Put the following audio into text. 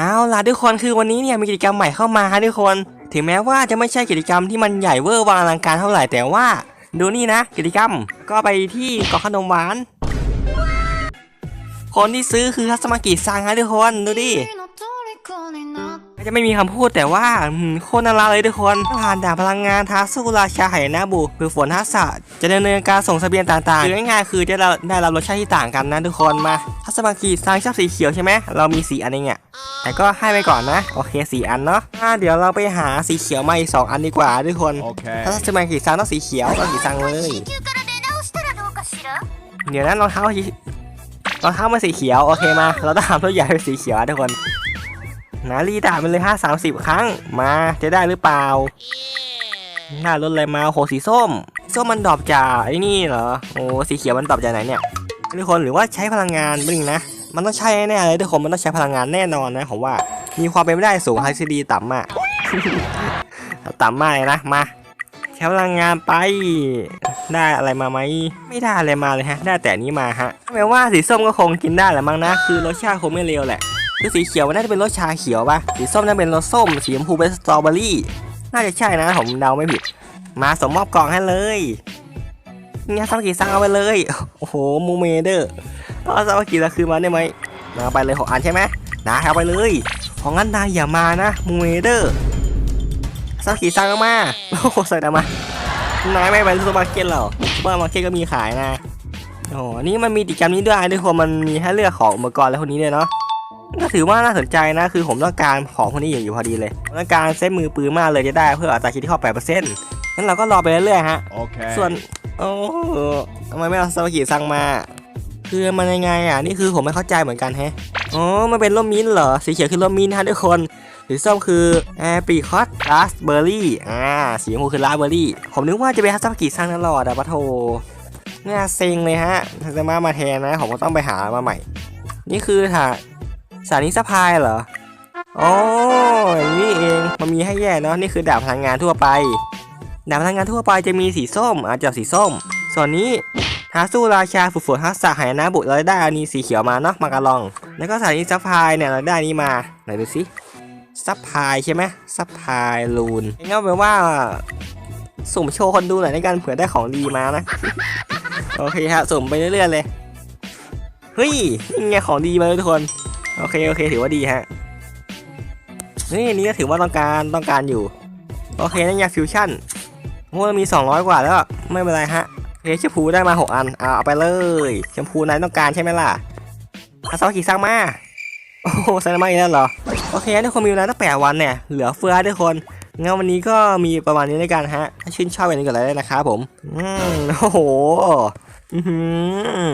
เอาล่ะทุกคนคือวันนี้เนี่ยมีกิจกรรมใหม่เข้ามาฮะทุกคน ถึงแม้ว่าจะไม่ใช่กิจกรรมที่มันใหญ่เวอร์วางอลังการเท่าไหร่แต่ว่า ดูนี่นะ กิจกรรมก็ไปที่เกาะขนมหวาน คนที่ซื้อคือทัสมากิซังฮะทุกคนดูดิ ก็จะไม่มีคำพูดแต่ว่าโคตรน่ารักเลยทุกคนผ่านด่านพลังงานท้าสู้ราชาไหนาบุคือฝนทักษะจะดำเนินการส่งเสบียงต่างๆคือง่ายๆคือจะได้รับรสชาติที่ต่างกันนะทุกคนมาทัศบังกีสร้างชอบสีเขียวใช่ไหมเรามีสีอันนี้เนี่ยแต่ก็ให้ไปก่อนนะโอเคสีอันเนาะเดี๋ยวเราไปหาสีเขียวมาอีกสองอันดีกว่าทุกคนถ้าทัศบังกีสร้างต้องสีเขียวต้องสีสร้างเลยเดี๋ยวนั้นรองเท้ารองเท้ามาสีเขียวโอเคมา เราต้องทำตัวใหญ่เป็นสีเขียวทุกคน นารีด่ามันเลยห้าสามสิบครั้ง มาจะได้หรือเปล่า หน้ารถอะไรมาโหสีส้ม ส้มมันดรอปจากไอ้นี่เหรอ โอ้สีเขียวมันดรอปจากไหนเนี่ยทุกคนหรือว่าใช้พลังงานบ้างนะ มันต้องใช้แน่เลยทุกคนมันต้องใช้พลังงานแน่นอนนะผมว่า มีความเป็นไปได้สูงไฮซีดีต่ำมากต่ำมากเลยนะมาใช้พลังงานไป ได้อะไรมาไหมไม่ได้อะไรมาเลยฮะ ได้แต่อันนี้มาฮะแปลว่าสีส้มก็คงกินได้แหละมั้งนะ คือรสชาติคงไม่เลวแหละ คือสีเขียวน่าจะเป็นรสชาเขียวปะสีส้มน่าเป็นรสส้ม สีชมพูเป็นสตรอเบอรี่ น่าจะใช่นะผมเดาไม่ผิด มาสมมอบกล่องให้เลยเนี่ยซาวากิซังเอาไปเลย โอ้โหมูเมเดอร์เอาซาวากิละคือมาได้ไหมมาไปเลยหกอันใช่ไหมนะเอาไปเลย ของงั้นนายอย่ามานะมูเมเดอร์ซาวกิซังเอามาโอ้โหใส่ดามานายไม่ไปซูเปอร์มาร์เก็ตหรอซูเปอร์มาร์เก็ตก็มีขายนะโอ้โหนี่มันมีกิจกรรมนี้ด้วยด้วยคนมันมีให้เลือกของอุปกรณ์อะไรพวกนี้เลยเนาะ ก็ถือว่าน่าสนใจนะ คือผมต้องการของพวกนี้อยู่อยู่พอดีเลยผมต้องการเซตมือปืนมากเลยจะได้เพื่ออัตราคิดที่เข้า8%งั้นเราก็รอไปเรื่อยๆฮะ Okay. ส่วนโอ้โหทำไมไม่เอาสวากิสั่งมา คือมันยังไงอะ นี่คือผมไม่เข้าใจเหมือนกันแฮะอ๋อมันเป็นร่มมิ้นท์เหรอ สีเขียวคือร่มมิ้นท์ฮะทุกคน สีส้มคือแอปริคอตราสเบอร์รี่ อ่า สีชมพูคือราสเบอร์รี่ ผมนึกว่าจะเป็นฮัสซากิสั่งตลอดอะปะโทน่าเซ็งเลยฮะถ้าจะมามาแทนนะ ผมก็ต้องไปหามาใหม่ นี่คือถ่า สานิสพายเหรออ๋อย่างนี้เองมันมีให้แยกเนาะนี่คือดาบพลังงานทั่วไปดาบพลังงานทั่วไปจะมีสีส้มอาจจะสีส้ม ส่วนนี้หาสู้ราชาฝึกฝนทักษะหายนะบุตรเราได้อันนี้สีเขียวมาเนาะมากระลอง แล้วก็สานี้ซัพพลายเนี่ยเราได้นี้มาไหนดูสิซัพพลายใช่ไหมซัพพลายลูนงั้นแปลว่าสุ่มโชว์คนดูหน่อยในการเผื่อได้ของดีมานะ โอเคฮะสุ่มไปเรื่อยๆเลย เฮ้ยนี่ไงของดีมาทุกคน โอเคโอเคถือว่าดีฮะนี่อันนี้ก็ถือว่าต้องการต้องการอยู่ โอเคนั่นไงฟิวชั่นโอ้มี 200 กว่าแล้วไม่เป็นไรฮะโอเคชมพูได้มา 6 อันเอาเอาไปเลยชมพูนายต้องการใช่ไหมล่ะอาซาวากิสร้างมาโอ้โหใส่มาอีกแล้วเหรอโอเคทุกคนมีเวลาตั้งแปดวันเนี่ยเหลือเฟือทุกคนงั้นวันนี้ก็มีประมาณนี้ด้วยกันฮะถ้าชื่นชอบอย่างนี้ก็เลยนะครับผมอืมโอ้โหอือหือ